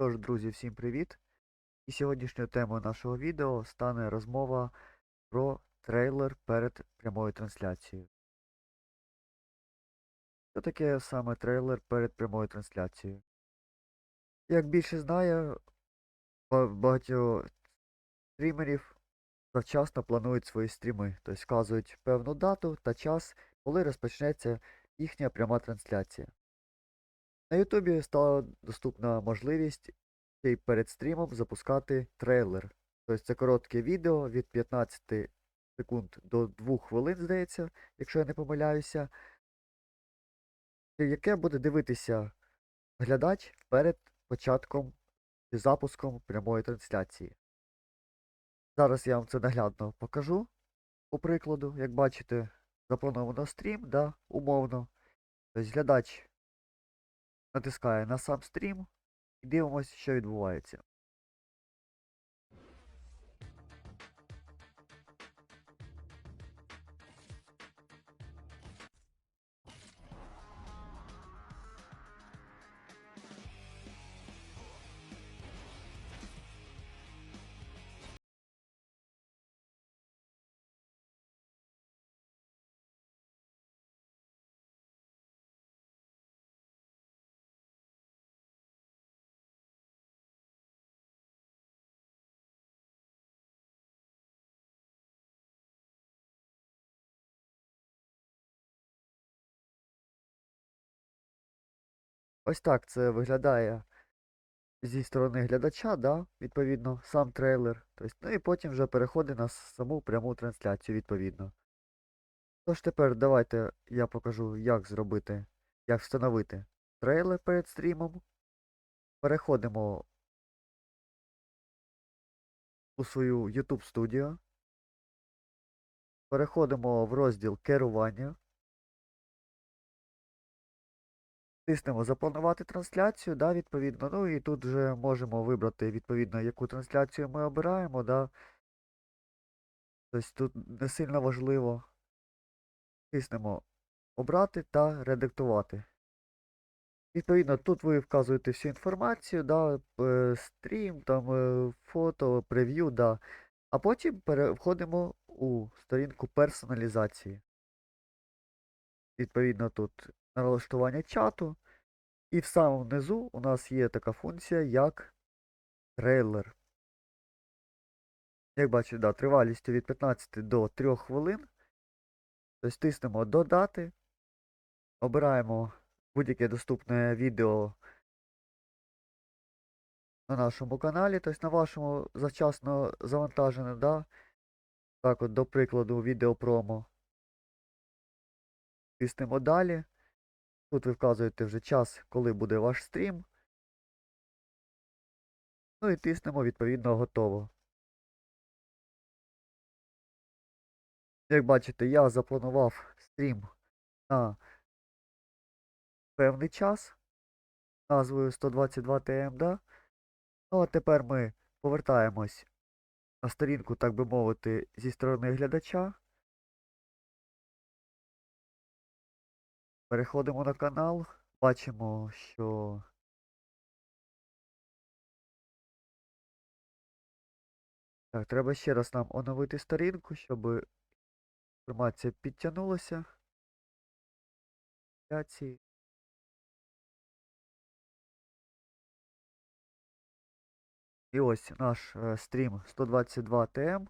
Тож, друзі, всім привіт! І сьогоднішньою темою нашого відео стане розмова про трейлер перед прямою трансляцією. Що таке саме трейлер перед прямою трансляцією? Як більше знає, ба- багато стрімерів завчасно планують свої стріми, тобто вказують певну дату та час, коли розпочнеться їхня пряма трансляція. На Ютубі стала доступна можливість ще перед стрімом запускати трейлер. Тобто це коротке відео від 15 секунд до 2 хвилин, здається, якщо я не помиляюся, яке буде дивитися глядач перед початком чи запуском прямої трансляції. Зараз я вам це наглядно покажу, по прикладу, як бачите, заплановано стрім, да, умовно. Тобто глядач натискає на сам стрім і дивимося, що відбувається. Ось так це виглядає зі сторони глядача, да, відповідно, сам трейлер. Тобто, ну і потім вже переходить на саму пряму трансляцію, відповідно. Тож тепер давайте я покажу, як зробити, як встановити трейлер перед стрімом. Переходимо у свою YouTube Studio. Переходимо в розділ керування. Тиснемо запланувати трансляцію, да, відповідно. Ну і тут вже можемо вибрати, відповідно, яку трансляцію ми обираємо, да. Тобто тут не сильно важливо. Тиснемо обрати та редактувати. Відповідно, тут ви вказуєте всю інформацію, да, е, стрім, там, е, фото, прев'ю, да. А потім переходимо у сторінку персоналізації. Відповідно, тут налаштування чату. І в самому низу у нас є така функція, як трейлер. Як бачите, да, тривалістю від 15 до 3 хвилин. Тобто тиснемо додати. Обираємо будь-яке доступне відео на нашому каналі, тобто на вашому завчасно завантажене, да? Так от, до прикладу, відео промо. Тиснемо далі. Тут ви вказуєте вже час, коли буде ваш стрім. Ну і тиснемо відповідно готово. Як бачите, я запланував стрім на певний час назвою 122 ТМ, да? Ну а тепер ми повертаємось на сторінку, так би мовити, зі сторони глядача. Переходимо на канал, бачимо, що так, треба ще раз нам оновити сторінку, щоб інформація підтягнулася. І ось наш е, стрім 122 ТМ.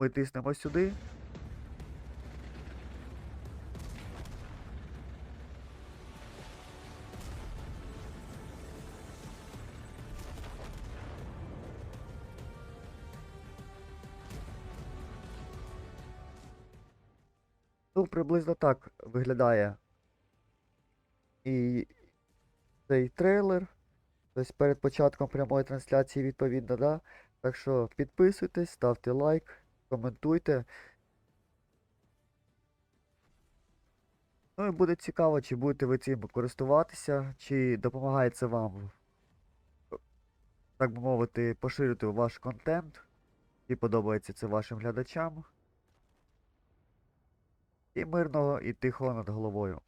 Ми тиснемо сюди. Ну, приблизно так виглядає і цей трейлер. Тобто перед початком прямої трансляції відповідно, да? Так що підписуйтесь, ставте лайк, коментуйте. Ну і буде цікаво, чи будете ви цим користуватися, чи допомагає це вам, так би мовити, поширити ваш контент, чи подобається це вашим глядачам. І мирного і тихого над головою.